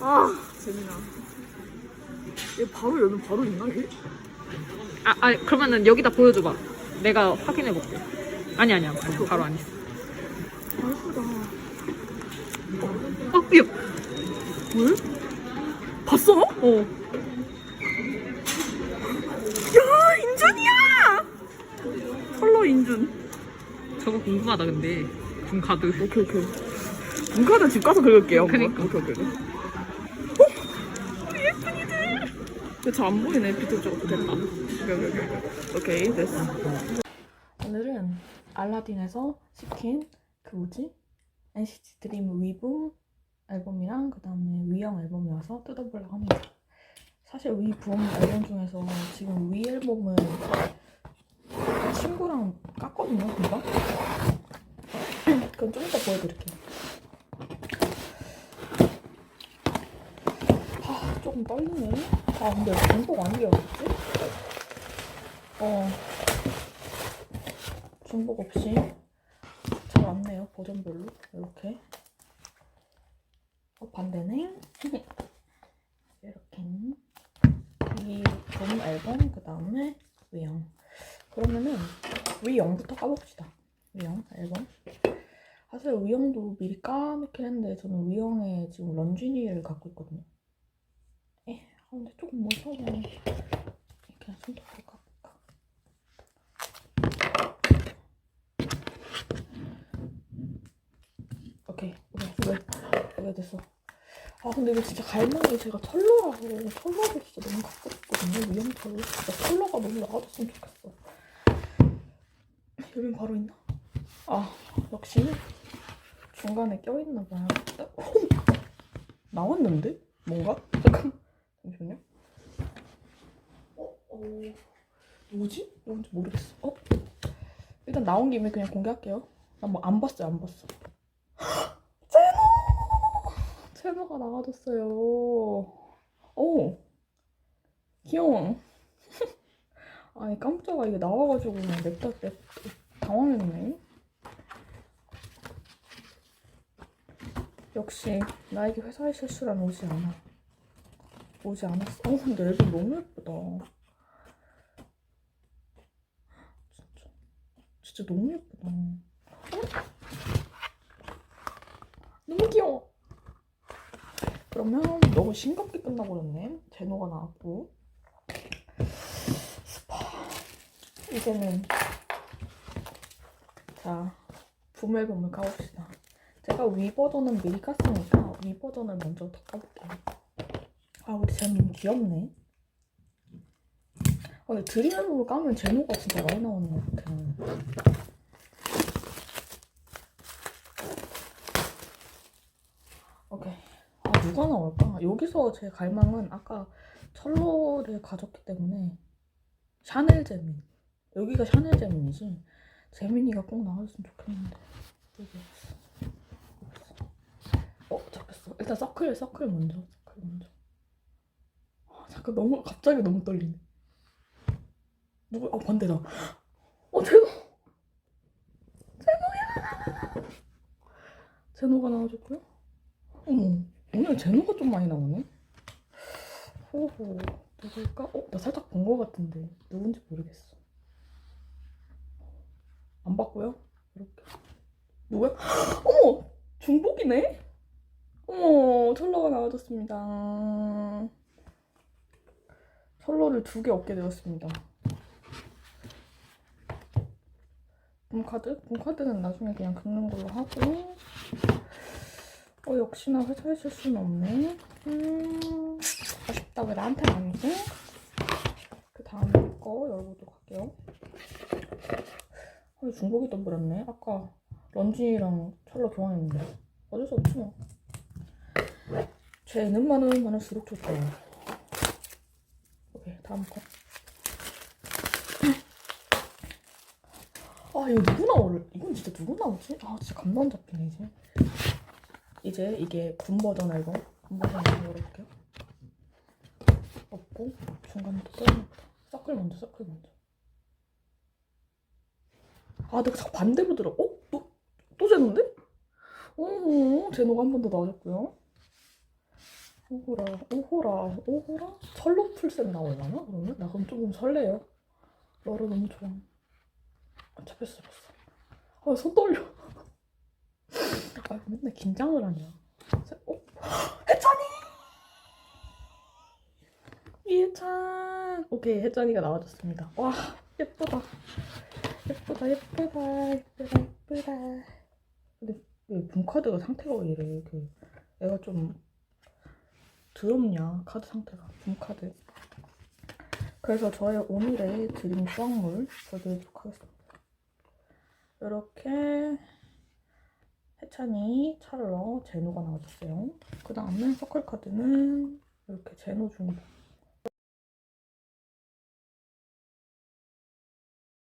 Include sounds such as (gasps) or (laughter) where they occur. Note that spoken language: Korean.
아 재민아. 얘 바로 열면 바로 있나 얘? 아, 아 그러면은 여기다 보여줘봐. 내가 확인해볼게. 아니 아니야. 아니, 바로 안 있어. 아 예쁘다. 어, 야, 왜? 봤어? 어. 야 인준이야. 컬러 인준. 저거 궁금하다 근데. 군카드. 오케이 오케이. 문카드 집 가서 긁을게요. 그니까. 오케이 오케이. 오케이. 어? 우리 예쁜이들. 근데 저안 보이네 비트 쪽으로 됐다. 오케이 오케이 오케이. 오케이 됐어. 오늘은 알라딘에서 시킨 그 뭐지? NCT 드림 위붐 앨범이랑 그 다음에 위영 앨범이어서 뜯어보려고 합니다. 사실 위붐 앨범 중에서 지금 위 앨범은 친구랑 깠거든요, 금방. 그건 좀 이따 보여드릴게요. 아, 조금 떨리네. 아, 근데 중복 아니게 어딨지? 어. 중복 없이 잘 왔네요, 버전별로. 이렇게. 어, 반대네. (laughs) 이렇게. 이봄 앨범, 그 다음에 위영. 그러면은 위영부터 까봅시다. 위영 앨범. 사실 위영도 미리 까놓긴 했는데 저는 위영에 지금 런쥔이를 갖고 있거든요. 근데 조금 무서워. 그냥 손톱으로 까볼까? 오케이, 오케이, 왜, 왜 됐어? 아 근데 이거 진짜 갈망이 제가 철로라서 철로도 진짜 너무 갖고 싶거든요. 위영 철로. 진짜 철로가 너무 나와줬으면 좋겠어. 여긴 바로 있나? 아 역시 중간에 껴있나 봐요. 어? 나왔는데? 뭔가? 잠깐 잠시만요. 어? 어... 뭐지? 뭔지 모르겠어. 어? 일단 나온 김에 그냥 공개할게요. 나 뭐 안 봤어요, 안 봤어. (gasps) 제노! 제노가 나와줬어요. 오! 귀여워. (laughs) 아니 깜짝아 이게 나와가지고 냅다 냅 당황했네. 역시 나에게 회사의 실수란 오지 않아. 오지 않았어. 어 근데 앨범 너무 예쁘다. 진짜 진짜 너무 예쁘다. 어? 너무 귀여워. 그러면 너무 싱겁게 끝나버렸네. 제노가 나왔고. 스파. 이제는 자 붐 앨범을 까봅시다. 제가 위 버전은 미리 깠으니까 위 버전을 먼저 더 까볼게요. 아 우리 너무 귀엽네. 아, 드림 앨범을 까면 제노가 진짜 많이 나오는 것. 오케이. 아 누가 나올까? 여기서 제 갈망은 아까 철로를 가졌기 때문에 샤넬 제민. 여기가 샤넬 제민이지. 제민이가 꼭 나왔으면 좋겠는데. 어, 잡혔어. 일단 서클, 서클 먼저. 잠깐 너무, 갑자기 너무 떨리네. 누구, 어, 반대다. (gasps) 어, 제노! 제노야! 제노가 나와줬고요. 어머, 오늘 제노가 좀 많이 나오네. 호호, 누굴까? 어, 나 살짝 본 것 같은데. 누군지 모르겠어. 안 봤고요. 이렇게. 누구야? (gasps) 어머! 중복이네? 어머, 철로가 나와줬습니다. 철로를 두 개 얻게 되었습니다. 봄카드? 봄카드는 나중에 그냥 긁는 걸로 하고. 어, 역시나 회사에 실수는 없네. 음, 아쉽다. 왜 나한테 아니지? 그 다음 거 열어보도록 할게요. 아, 중복이 떠버렸네. 아까 런쥔이랑 철로 교환했는데. 어쩔 수 없지 뭐. 죄는 많으면 많을수록 좋다. 오케이, 다음 거. (clears throat) 아, 이거 누구 나올, 이건 진짜 누구 나오지? 아, 진짜 안 잡히네, 이제. 이제 이게 군 버전 앨범. 군 버전 앨범 열어볼게요. 없고, 중간에 또 떼어놓고. 서클 먼저, 서클 먼저. 아, 내가 자꾸 반대로 들어. 어? 또, 또 제노인데? 오, 제노가 한 번 더 나와줬고요. 오호라, 오호라, 오호라? 철로 풀셋 나올라나? 그러면? 나 그럼 조금 설레요. 너를 너무 좋아. 아, 잡혔어, 잡혔어. 아, 손 떨려. (laughs) 아, 맨날 긴장을 하냐. 세- 어? (gasps) 해찬이! 이해찬! 오케이, 해찬이가 나와줬습니다. 와, 예쁘다. 예쁘다, 예쁘다, 예쁘다, 예쁘다. 근데 왜 분카드가 상태가 왜 이래? 그 애가 좀 더럽냐 카드 상태가 분카드. 그래서 저의 오늘의 드림 수확물 보여드리도록 하겠습니다. 이렇게 해찬이, 찰러, 제노가 나와줬어요. 그 다음에 서클 카드는 이렇게 제노 중복